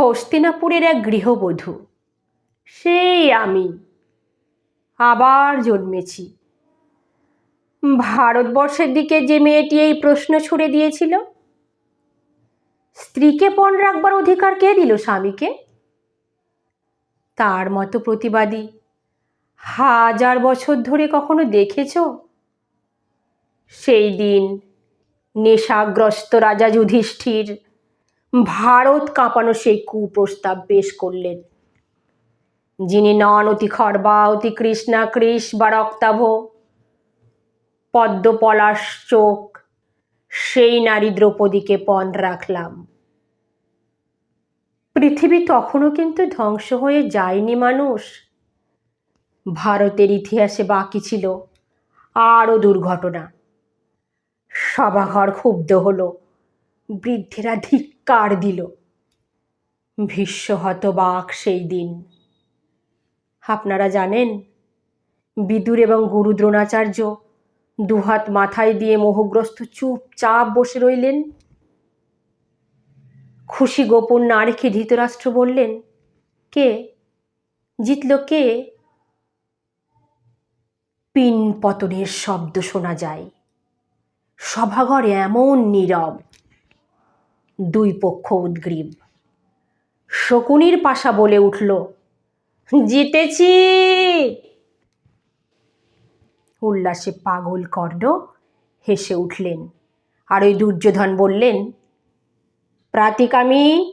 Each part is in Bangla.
হস্তিনাপুরের এক গৃহবধূ। সেই আমি আবার জন্মেছি। ভারতবর্ষের দিকে যে মেয়েটি এই প্রশ্ন ছুড়ে দিয়েছিল? স্ত্রীকে পণ রাখবার অধিকার কে দিল স্বামীকে? তার মতো প্রতিবাদী হাজার বছর ধরে কখনো দেখেছ? সেই দিন নেশাগ্রস্ত রাজা যুধিষ্ঠির ভারত কাঁপানো সেই কুপ্রস্তাব পেশ করলেন। যিনি নন অতি খর্বা, অতি কৃষ্ণা, কৃষ বা রক্তাভ পদ্মপলাশ চোখ, সেই নারী দ্রৌপদীকে পণ রাখলাম। পৃথিবী তখনও কিন্তু ধ্বংস হয়ে যায়নি মানুষ। ভারতের ইতিহাসে বাকি ছিল আরও দুর্ঘটনা। সভাঘর ক্ষুব্ধ হলো। বৃদ্ধেরা ধিক্কার দিল। ভীষ্ম হতবাক সেই দিন। আপনারা জানেন, বিদুর এবং গুরু দ্রোণাচার্য দুহাত মাথায় দিয়ে মোহগ্রস্ত চুপচাপ বসে রইলেন। খুশি গোপন না রেখে ধৃতরাষ্ট্র বললেন, কে? জিতল কে? পিন পতনের শব্দ শোনা যায়। সভাঘরে এমন নীরব দুই পক্ষ উদ্গ্রীব। শকুনির পাশা বলে উঠল, জিতেছি। উল্লাসে পাগল কর্ণ হেসে উঠলেন। আর ওই দুর্যোধন বললেন, প্রাতিকামী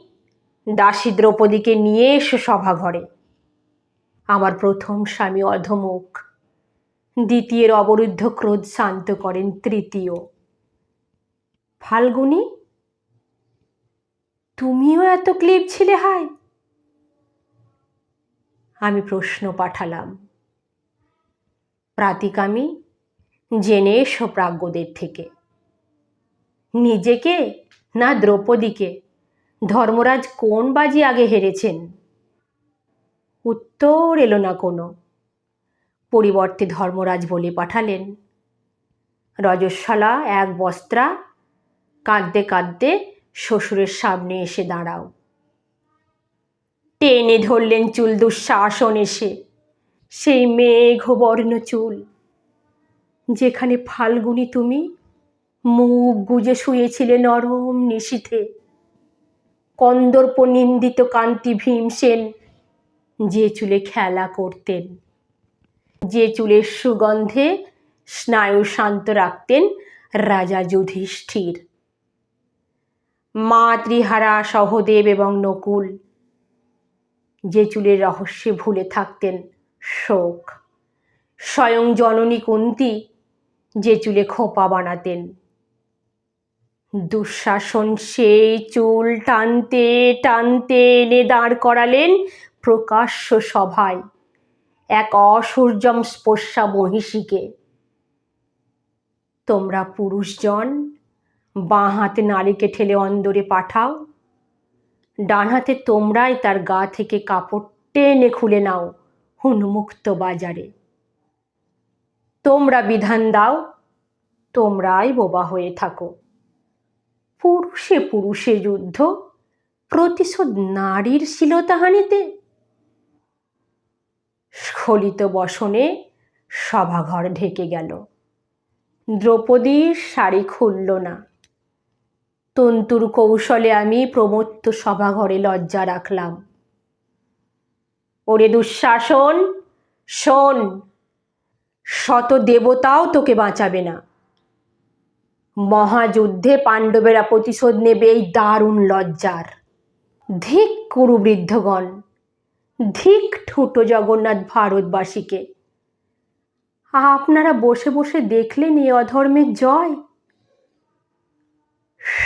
দাসী দ্রৌপদীকে নিয়ে এসো সভাঘরে আমার প্রথম স্বামী অধমুখ, দ্বিতীয়ের অবরুদ্ধ ক্রোধ শান্ত করেন তৃতীয়। ফাল্গুনি তুমিও এত ক্লিপ ছিলে, হায়। আমি প্রশ্ন পাঠালাম। প্রাতিকামী, জেনে এসো প্রাজ্ঞদের থেকে। নিজেকে না দ্রৌপদীকে? ধর্মরাজ কোন বাজি আগে হেরেছেন? উত্তর এলো না কোনো। পরিবর্তে ধর্মরাজ বলে পাঠালেন, রজস্বলা, এক বস্ত্রা, কাঁদতে কাঁদতে শ্বশুরের সামনে এসে দাঁড়াও। টেনে ধরলেন চুল দুঃশাসন এসে। সেই মেঘবর্ণ চুল। যেখানে ফাল্গুনি তুমি, মুখ গুজে শুয়েছিলে নরম নিশীথে। কন্দর্প নিন্দিত কান্তি ভীমসেন যে চুলে খেলা করতেন। যে চুলের সুগন্ধে স্নায়ু শান্ত রাখতেন রাজা যুধিষ্ঠির। মাতৃহারা, সহদেব এবং নকুল। যে চুলের রহস্যে ভুলে থাকতেন শোক। স্বয়ং জননী কুন্তি যে চুলে খোপা বানাতেন। দুঃশাসন সেই চুল টানতে টানতে এনে দাঁড় করালেন প্রকাশ্য সভায় এক অসূর্যম স্পর্শা মহিষীকে। তোমরা পুরুষজন বাঁ হাতে নারীকে ঠেলে অন্দরে পাঠাও। ডান হাতে তোমরাই তার গা থেকে কাপড় টেনে খুলে নাও উন্মুক্ত বাজারে। তোমরা বিধান দাও, তোমরাই বোবা হয়ে থাকো। পুরুষে পুরুষে যুদ্ধ, প্রতিশোধ নারীর শিলতাহানিতে। স্খলিত বসনে সভাঘর ঢেকে গেল। দ্রৌপদীর শাড়ি খুলল না। তন্তুর কৌশলে আমি প্রমত্ত সভাঘরে লজ্জা রাখলাম। ওরে দুঃশাসন, শোন, শত দেবতাও তোকে বাঁচাবে না। মহাযুদ্ধে পাণ্ডবেরা প্রতিশোধ নেবে এই দারুণ লজ্জার। ধিক কুরু বৃদ্ধগণ, ধিক ঠুটো জগন্নাথ ভারতবাসীকে। আপনারা বসে বসে দেখলেন এই অধর্মের জয়?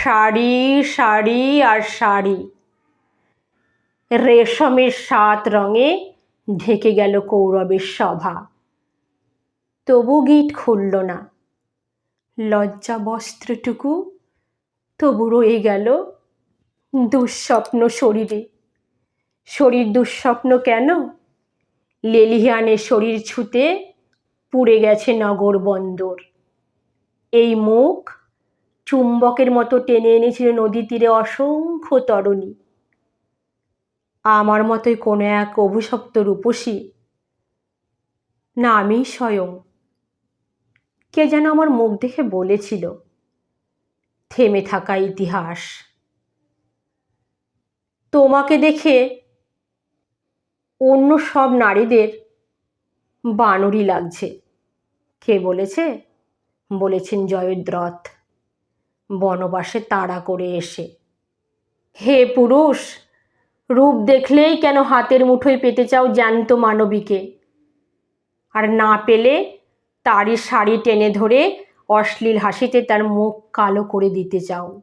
শাড়ি শাড়ি আর শাড়ি। রেশমের সাত রঙে ঢেকে গেল কৌরবের সভা। তবু গিট খুলল না। লজ্জা বস্ত্রটুকু তবু রয়ে গেল দুঃস্বপ্ন শরীরে। শরীর দুঃস্বপ্ন কেন? লেলিহানে শরীর ছুতে পুড়ে গেছে নগর বন্দর। এই মুখ চুম্বকের মতো টেনে এনেছিল নদী তীরে অসংখ্য তরণী। আমার মতোই কোনো এক অভিশপ্ত রূপসী। না, আমি স্বয়ং। কে যেন আমার মুখ দেখে বলেছিল, থেমে থাকা ইতিহাস। তোমাকে দেখে অন্য সব নারীদের বানরই লাগছে। কে বলেছে? বলেছেন জয়দ্রথ। বনবাসে তাড়া করে এসে। হে পুরুষ, রূপ দেখলেই কেন হাতের মুঠোয় পেতে চাও জ্যান্ত মানবীকে? আর না পেলে তারই শাড়ি টেনে ধরে অশ্লীল হাসিতে তার মুখ কালো করে দিতে চাও।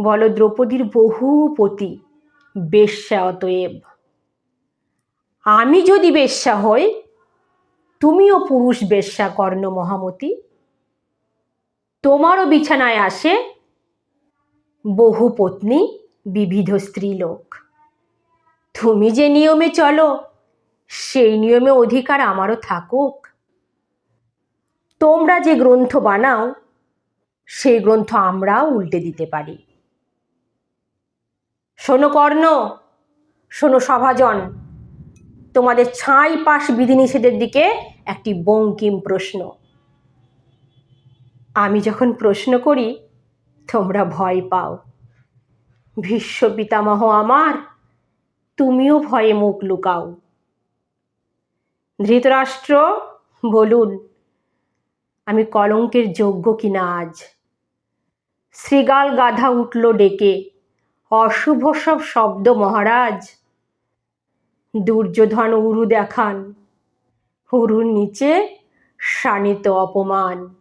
বলো দ্রৌপদীর বহু পতি, বেশ্যা অতএব। আমি যদি বেশ্যা হই, তুমিও পুরুষ বেশ্যা কর্ণ মহামতি। তোমারও বিছানায় আসে বহু পত্নী বিবিধ স্ত্রীলোক। তুমি যে নিয়মে চলো, সেই নিয়মে অধিকার আমারও থাকুক। তোমরা যে গ্রন্থ বানাও, সেই গ্রন্থ আমরাও উল্টে দিতে পারি। শোনো কর্ণ, শোনো সভাজন, তোমাদের ছাই পাশ বিধিনিষেধের দিকে একটি বঙ্কিম প্রশ্ন। আমি যখন প্রশ্ন করি, তোমরা ভয় পাও? ভীষ্ম পিতামহ আমার, তুমিও ভয়ে মুখ লুকাও। ধৃতরাষ্ট্র, বলুন, আমি কলঙ্কের যোগ্য কিনা আজ? শ্রীগাল গাধা উঠল ডেকে, অশুভ সব শব্দ মহারাজ। দুর্যোধন উরু দেখান, উরুর নিচে শানিত অপমান।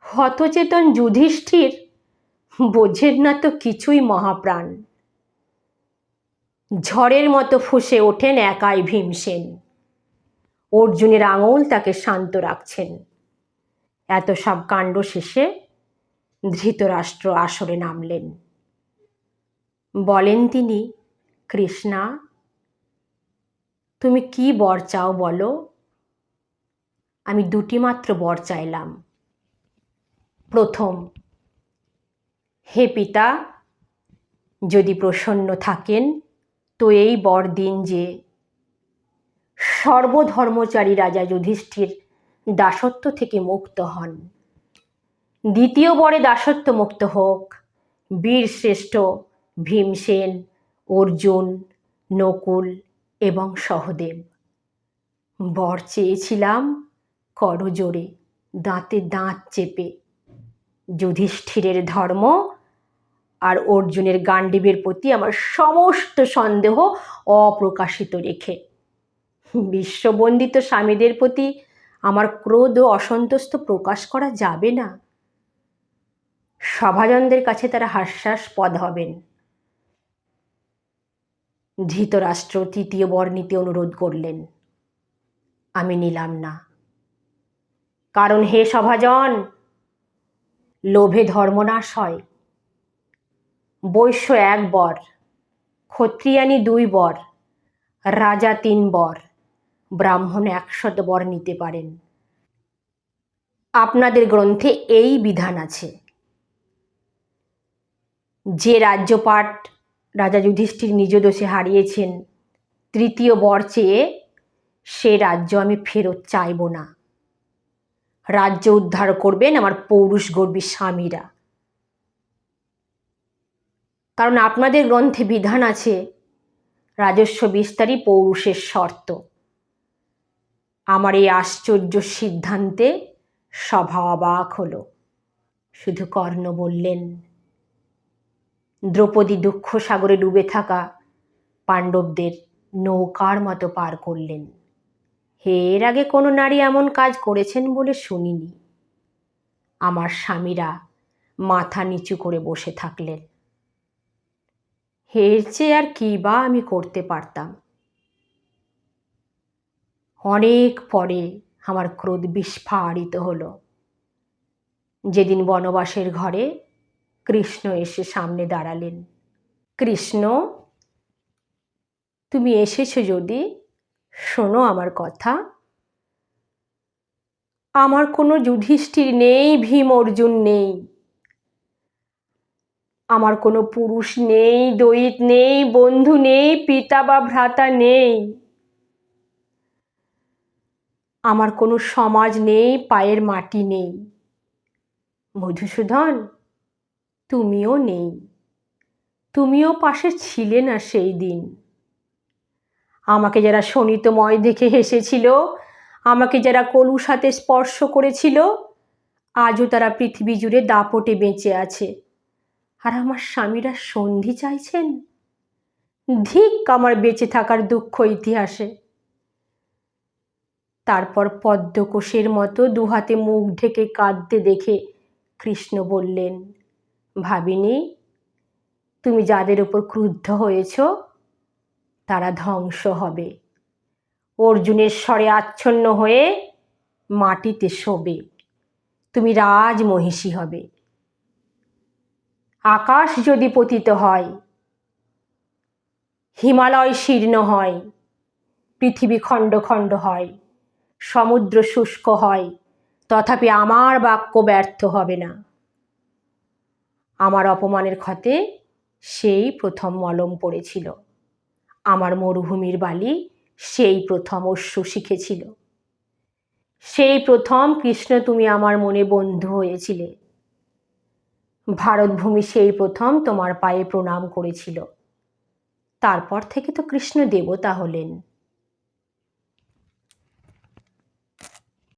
হতচেতন যুধিষ্ঠির? বোঝেন না তো কিছুই মহাপ্রাণ। ঝড়ের মতো ফুসে ওঠেন একাই ভীমসেন। অর্জুনের আঙুল তাকে শান্ত রাখছেন। এত সব কাণ্ড শেষে ধৃতরাষ্ট্র আসরে নামলেন। বলেন তিনি, কৃষ্ণা, তুমি কি বর চাও বলো? আমি দুটি মাত্র বর চাইলাম। প্রথম। হে পিতা, যদি প্রসন্ন থাকেন, তো এই বর দিন যে সর্বধর্মচারী রাজা যুধিষ্ঠির দাসত্ব থেকে মুক্ত হন। দ্বিতীয় বরে দাসত্ব মুক্ত হোক, বীর শ্রেষ্ঠ ভীমসেন, অর্জুন, নকুল এবং সহদেব। বর চেয়েছিলাম, করজোড়ে দাঁতে দাঁত চেপে যুধিষ্ঠিরের ধর্ম আর অর্জুনের গান্ডীবের প্রতি আমার সমস্ত সন্দেহ অপ্রকাশিত রেখে। বিশ্ববন্দিত স্বামীদের প্রতি আমার ক্রোধ ও অসন্তুষ্ট প্রকাশ করা যাবে না। সভাজনদের কাছে তারা হাস্যাস্পদ হবেন। ধৃতরাষ্ট্র তৃতীয় বর নিতে অনুরোধ করলেন। আমি নিলাম না। কারণ হে সভাজন লোভে ধর্মনাশ হয়। বৈশ্য এক বর, ক্ষত্রিয়ানি দুই বর, রাজা তিন বর, ব্রাহ্মণ একশত বর নিতে পারেন। আপনাদের গ্রন্থে এই বিধান আছে। যে রাজ্যপাট রাজা যুধিষ্ঠির নিজ দোষে হারিয়েছেন, তৃতীয় বর চেয়ে সে রাজ্য আমি ফেরত চাইব না। রাজ্য উদ্ধার করবেন আমার পৌরুষ গর্বী স্বামীরা। কারণ আপনাদের গ্রন্থে বিধান আছে, রাজস্ব বিস্তারই পৌরুষের শর্ত। আমার এই আশ্চর্য সিদ্ধান্তে সভা অবাক হলো। শুধু কর্ণ বললেন, দ্রৌপদী দুঃখ সাগরে ডুবে থাকা পাণ্ডবদের নৌকার মতো পার করলেন। হে, এর আগে কোনো নারী এমন কাজ করেছেন বলে শুনিনি। আমার স্বামীরা মাথা নিচু করে বসে থাকলেন। হের চেয়ে আর কী বা আমি করতে পারতাম। অনেক পরে আমার ক্রোধ বিস্ফারিত হলো। যেদিন বনবাসের ঘরে কৃষ্ণ এসে সামনে দাঁড়ালেন। কৃষ্ণ, তুমি এসেছ যদি? শোনো আমার কথা। আমার কোনো যুধিষ্ঠির নেই, ভীম অর্জুন নেই। আমার কোনো পুরুষ নেই, দৈত নেই, বন্ধু নেই, পিতা বা ভ্রাতা নেই। আমার কোনো সমাজ নেই, পায়ের মাটি নেই। মধুসূদন, তুমিও নেই। তুমিও পাশে ছিলে না সেই দিন। আমাকে যারা শোণিতময় দেখে হেসেছিল, আমাকে যারা কলুর সাথে স্পর্শ করেছিল, আজও তারা পৃথিবী জুড়ে দাপটে বেঁচে আছে। আর আমার স্বামীরা সন্ধি চাইছেন? ধিক আমার বেঁচে থাকার দুঃখ ইতিহাসে। তারপর পদ্মকোষের মতো দুহাতে মুখ ঢেকে কাঁদতে দেখে কৃষ্ণ বললেন, ভাবিনি, তুমি যাদের উপর ক্রুদ্ধ হয়েছ তারা ধ্বংস হবে। অর্জুনের স্বরে আচ্ছন্ন হয়ে মাটিতে শোবে। তুমি রাজ মহিষী হবে। আকাশ যদি পতিত হয়, হিমালয় শীর্ণ হয়, পৃথিবী খণ্ড খণ্ড হয়, সমুদ্র শুষ্ক হয়, তথাপি আমার বাক্য ব্যর্থ হবে না। আমার অপমানের ক্ষতে সেই প্রথম মলম পড়েছিল। আমার মরুভূমির বালি সেই প্রথম অশ্ব শিখেছিল। সেই প্রথম কৃষ্ণ তুমি আমার মনে বন্ধু হয়েছিলে। ভারতভূমি সেই প্রথম তোমার পায়ে প্রণাম করেছিল। তারপর থেকে তো কৃষ্ণ দেবতা হলেন।